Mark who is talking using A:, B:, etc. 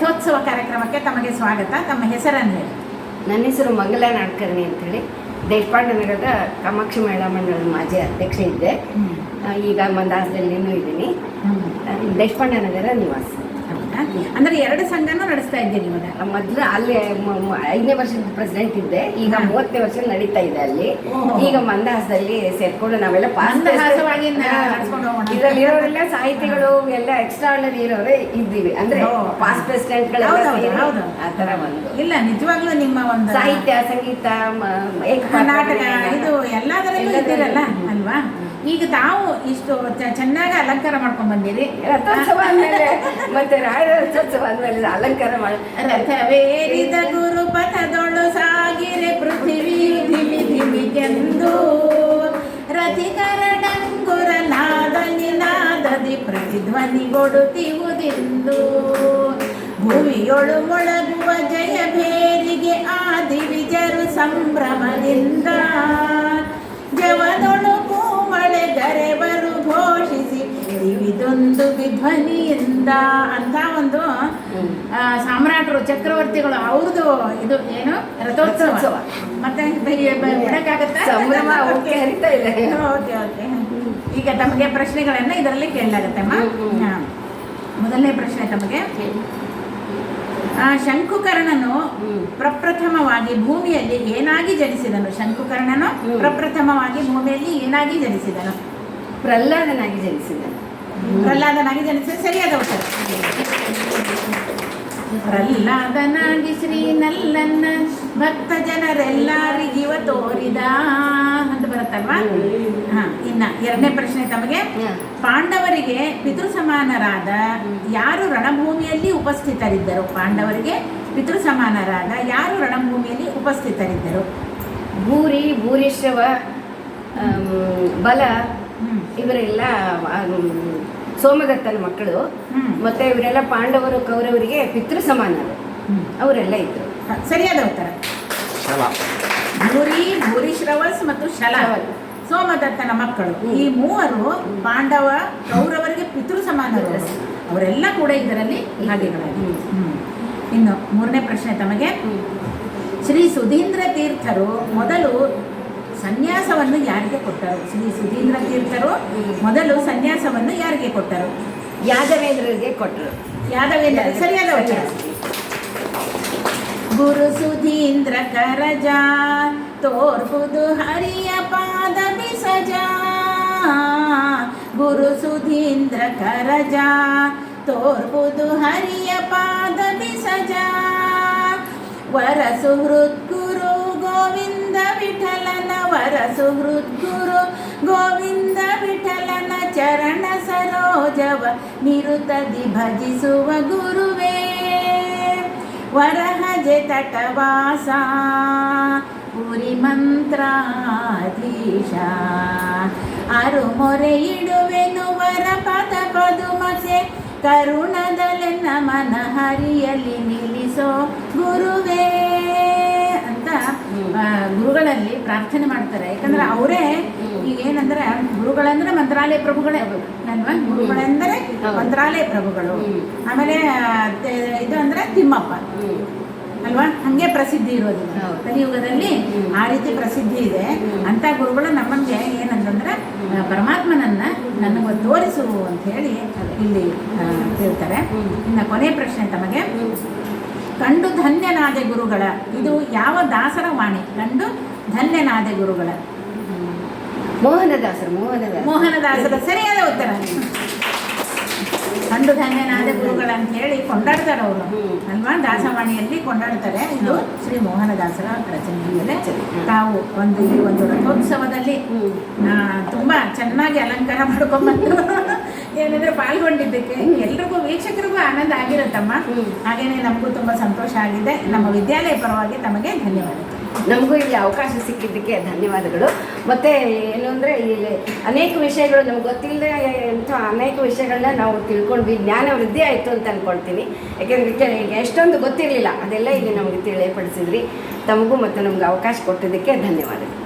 A: ರಥೋತ್ಸವ ಕಾರ್ಯಕ್ರಮಕ್ಕೆ ತಮಗೆ ಸ್ವಾಗತ. ತಮ್ಮ ಹೆಸರನ್ನು ಹೇಳಿ.
B: ನನ್ನ ಹೆಸರು ಮಂಗಲ ನಾಡ್ಕರ್ಣಿ ಅಂತೇಳಿ. ದೇಶಪಾಂಡೆ ನಗರದ ಕಾಮಾಕ್ಷಿ ಮಹಿಳಾ ಮಂಡಳದ ಮಾಜಿ ಅಧ್ಯಕ್ಷೆ ಇದ್ದೆ. ಈಗ ಮಂದಾಸದಲ್ಲಿನೂ ಇದ್ದೀನಿ. ದೇಶಪಾಂಡೆ ನಗರ ನಿವಾಸ?
A: ಅಂದ್ರೆ ಎರಡು ಸಂಘನೂ ನಡೆಸ್ತಾ ಇದ್ದೀನಿ ಇವಾಗ
B: ಮೊದಲು ಅಲ್ಲಿ ಐದನೇ ವರ್ಷದ ಪ್ರೆಸಿಡೆಂಟ್ ಇದ್ದೆ ಈಗ. ಮೂವತ್ತನೇ ವರ್ಷ ನಡೀತಾ ಇದೆ ಅಲ್ಲಿ. ಈಗ ಮಂದಹಾಸದಲ್ಲಿ ಸೇರ್ಕೊಂಡು ನಾವೆಲ್ಲ. ಇದರಲ್ಲಿರೋರೆಲ್ಲ ಸಾಹಿತಿಗಳು ಎಲ್ಲ ಎಕ್ಸ್ಟ್ರಾರ್ನರಿ ಇರೋರೇ ಇದ್ದೀವಿ. ಅಂದ್ರೆ
A: ಪಾಸ್ಟ್
B: ಪ್ರೆಸಿಡೆಂಟ್ ಆತರ ಒಂದು.
A: ಇಲ್ಲ ನಿಜವಾಗ್ಲೂ ನಿಮ್ಮ ಒಂದು
B: ಸಾಹಿತ್ಯ ಸಂಗೀತ
A: ನಾಟಕ ಇದು ಎಲ್ಲದರಲ್ಲೂ ಇದ್ದೀರಲ್ಲ ಅಲ್ವಾ? ಈಗ ತಾವು ಇಷ್ಟು ಚೆನ್ನಾಗಿ ಅಲಂಕಾರ ಮಾಡ್ಕೊಂಡ್ ಬಂದಿರಿ.
B: ರಥೋತ್ಸವ ಮತ್ತೆ ಅಂದ್ಮೇಲೆ ಅಲಂಕಾರ ಮಾಡಿ.
A: ರಥವೇರಿದ ಗುರು ಪಥದೊಳು ಸಾಗಿರೆ ಪೃಥಿವಿ ಧಿಮಿ ಧಿಮಿಗೆಂದು ರಥಿಕರ ಡಂಗುರ ನಾದಲಿ ಪ್ರತಿಧ್ವನಿ ಕೊಡುತ್ತಿವುದೆಂದು ಭೂಮಿಯೊಳು ಮೊಳಗುವ ಜಯ ಬೇರಿಗೆ ಆದಿ ವಿಜರು ಸಂಭ್ರಮದಿಂದ. ದಿವಿದೊಂದು ವಿಧ್ವನಿಯಿಂದ ಅಂತ ಒಂದು ಸಾಮ್ರಾಟರು ಚಕ್ರವರ್ತಿಗಳು ಅವ್ರದ್ದು ಇದು ಏನು? ರಥೋತ್ಸವ. ಮತ್ತೆ ಬಿಡಕ್ಕಾಗತ್ತಾ?
B: ಸಂಭ್ರಮ ಓಕೆ ಹರಿತಾ ಇದೆ.
A: Okay okay. ಈಗ ತಮಗೆ ಪ್ರಶ್ನೆಗಳನ್ನ ಇದರಲ್ಲಿ ಕೇಳಲಾಗುತ್ತೆ. ಮೊದಲನೇ ಪ್ರಶ್ನೆ ತಮಗೆ. ಆ, ಶಂಕುಕರ್ಣನು ಪ್ರಪ್ರಥಮವಾಗಿ ಭೂಮಿಯಲ್ಲಿ ಏನಾಗಿ ಜನಿಸಿದನು? ಶಂಕುಕರ್ಣನು ಪ್ರಪ್ರಥಮವಾಗಿ ಭೂಮಿಯಲ್ಲಿ ಏನಾಗಿ ಜನಿಸಿದನು?
B: ಪ್ರಹ್ಲಾದನಾಗಿ ಜನಿಸಿದ
A: ಪ್ರಹ್ಲಾದನಾಗಿ ಸರಿಯಾದ ಉತ್ತರ. ಪ್ರಹ್ಲಾದನಾಗಿ ಶ್ರೀ ನಲ್ಲನ್ನ ಭಕ್ತ ಜನರೆಲ್ಲರಿಗಿವ ತೋರಿದ ಅಂತ ಬರುತ್ತಲ್ವಾ? ಹಾ ಇನ್ನ ಎರಡನೇ ಪ್ರಶ್ನೆ ತಮಗೆ. ಪಾಂಡವರಿಗೆ ಪಿತೃ ಸಮಾನರಾದ ಯಾರು ರಣಭೂಮಿಯಲ್ಲಿ ಉಪಸ್ಥಿತರಿದ್ದರು? ಪಾಂಡವರಿಗೆ ಪಿತೃ ಸಮಾನರಾದ ಯಾರು ರಣಭೂಮಿಯಲ್ಲಿ ಉಪಸ್ಥಿತರಿದ್ದರು?
B: ಭೂರಿ ಭೂರಿಶ್ರವ ಬಲ. ಇವರೆಲ್ಲ ಸೋಮದತ್ತನ ಮಕ್ಕಳು. ಮತ್ತೆ ಇವರೆಲ್ಲ ಪಾಂಡವರು ಕೌರವರಿಗೆ ಪಿತೃ ಸಮಾನರು ಅವರೆಲ್ಲ ಇದ್ರು.
A: ಸರಿಯಾದ ಉತ್ತರ. ಭೂರಿ ಶ್ರವಸ್ ಮತ್ತು ಶಲ.
B: ಶಲ.
A: ಸೋಮದತ್ತನ ಮಕ್ಕಳು. ಈ ಮೂವರು ಪಾಂಡವ ಕೌರವರಿಗೆ ಪಿತೃ ಸಮಾನರು. ಅವರೆಲ್ಲ ಕೂಡ ಇದರಲ್ಲಿ ಭಾಗಿಗಳಾಗಿ.
B: ಹ್ಮ್.
A: ಇನ್ನು ಮೂರನೇ ಪ್ರಶ್ನೆ ತಮಗೆ. ಶ್ರೀ ಸುಧೀಂದ್ರ ತೀರ್ಥರು ಮೊದಲು ಸನ್ಯಾಸವನ್ನು ಯಾರಿಗೆ ಕೊಟ್ಟರು? ಶ್ರೀ ಸುಧೀಂದ್ರ ತೀರ್ಥರು ಮೊದಲು ಸನ್ಯಾಸವನ್ನು ಯಾರಿಗೆ ಕೊಟ್ಟರು?
B: ಯಾದವೇಂದ್ರರಿಗೆ ಕೊಟ್ಟರು.
A: ಯಾದವೇಂದ್ರ ಸರಿಯಾದ ಉತ್ತರ. ಗುರು ಸುಧೀಂದ್ರ ಕರಜ ತೋರ್ಪುದು ಹರಿಯ ಪಾದ ಬಿಸಜ. ಗುರು ಸುಧೀಂದ್ರ ಕರಜ ತೋರ್ಪುದು ಹರಿಯ ಪಾದ ಬಿಸಜ. ವರ ಸುಹೃದ್ಗುರು ಗೋವಿಂದ ವಿಠಲನ ವರ ಸುಹೃದ್ಗುರು ಗೋವಿಂದ ವಿಠಲನ ಚರಣ ಸರೋಜವ ನಿರುತದಿ ಭಜಿಸುವ ಗುರುವೇ. ವರಹಜೆ ತಟವಾಸ ಪುರಿ ಮಂತ್ರಾಧೀಶ. ಅರು ಮೊರೆ ಇಡುವೆನು ವರ ಪದ ಪದುಮಸೆ ಕರುಣದಲೆನ್ನ ಮನ ಹರಿಯಲಿ ನಿಲ್ಲಿಸೋ ಗುರುಗಳಲ್ಲಿ ಪ್ರಾರ್ಥನೆ ಮಾಡ್ತಾರೆ. ಯಾಕಂದ್ರೆ ಅವರೇ ಈಗ ಏನಂದ್ರೆ ಗುರುಗಳಂದ್ರೆ ಮಂತ್ರಾಲಯ ಪ್ರಭುಗಳೇ ಅಲ್ವಾ ಗುರುಗಳೆಂದರೆ ಮಂತ್ರಾಲಯ ಪ್ರಭುಗಳು. ಆಮೇಲೆ ಇದು ಅಂದ್ರೆ ತಿಮ್ಮಪ್ಪ. ಅಲ್ವಾ? ಹಂಗೆ ಪ್ರಸಿದ್ಧಿ ಇರೋದು. ಕಲಿಯುಗದಲ್ಲಿ ಆ ರೀತಿ ಪ್ರಸಿದ್ಧಿ ಇದೆ. ಅಂತ ಗುರುಗಳು ನಮ್ಮಂಗೆ ಏನಂತಂದ್ರೆ ಪರಮಾತ್ಮನನ್ನ ನನಗೆ ತೋರಿಸು ಅಂತ ಹೇಳಿ ಇಲ್ಲಿ ಹೇಳ್ತಾರೆ.
B: ಇನ್ನ
A: ಇನ್ನು ಕೊನೆ ಪ್ರಶ್ನೆ ತಮಗೆ. ಕಂಡು ಧನ್ಯನಾದೆ ಗುರುಗಳ ಇದು ಯಾವ ದಾಸರ ವಾಣಿ? ಕಂಡು ಧನ್ಯನಾದೆ ಗುರುಗಳ.
B: ಮೋಹನದಾಸರು ಮೋಹನದಾಸ
A: ಮೋಹನದಾಸರ ಸರಿಯಾದ ಉತ್ತರ ಕಂಡು ಧನ್ಯನಾದ ಗುರುಗಳ ಅಂತ ಹೇಳಿ ಕೊಂಡಾಡ್ತಾರೆ ಅವರು. ಅಲ್ವಾ? ದಾಸವಾಣಿಯಲ್ಲಿ ಕೊಂಡಾಡ್ತಾರೆ. ಇದು ಶ್ರೀ ಮೋಹನದಾಸರ ರಚನೆ ತಾವು ಒಂದು ಈ ಒಂದು ರಥೋತ್ಸವದಲ್ಲಿ ತುಂಬ ಚೆನ್ನಾಗಿ ಅಲಂಕಾರ ಮಾಡ್ಕೊಂಡ್ಬಂದು ಏನಂದ್ರೆ ಪಾಲ್ಗೊಂಡಿದ್ದಕ್ಕೆ ಎಲ್ರಿಗೂ ವೀಕ್ಷಕರಿಗೂ ಆನಂದ ಆಗಿರುತ್ತಮ್ಮ. ಹಾಗೇನೆ ನಮಗೂ ತುಂಬಾ ಸಂತೋಷ ಆಗಿದೆ. ನಮ್ಮ ವಿದ್ಯಾಲಯ ಪರವಾಗಿ ತಮಗೆ ಧನ್ಯವಾದ
B: ನಮಗೂ ಇಲ್ಲಿ ಅವಕಾಶ ಸಿಕ್ಕಿದ್ದಕ್ಕೆ ಧನ್ಯವಾದಗಳು. ಮತ್ತೆ ಏನು ಅಂದರೆ ಇಲ್ಲಿ ಅನೇಕ ವಿಷಯಗಳು ನಮ್ಗೆ ಗೊತ್ತಿಲ್ಲದೆ ಅಂತ ಅನೇಕ ವಿಷಯಗಳನ್ನ ನಾವು ತಿಳ್ಕೊಂಡ್ವಿ. ಜ್ಞಾನ ವೃದ್ಧಿ ಆಯಿತು ಅಂತ ಅಂದ್ಕೊಳ್ತೀನಿ ಯಾಕೆಂದರೆ ಎಷ್ಟೊಂದು ಗೊತ್ತಿರಲಿಲ್ಲ. ಅದೆಲ್ಲ ಇಲ್ಲಿ ನಮಗೆ ತಿಳಿಯಪಡಿಸಿದ್ರಿ. ತಮಗೂ ಮತ್ತು ನಮ್ಗೆ ಅವಕಾಶ ಕೊಟ್ಟಿದ್ದಕ್ಕೆ ಧನ್ಯವಾದಗಳು.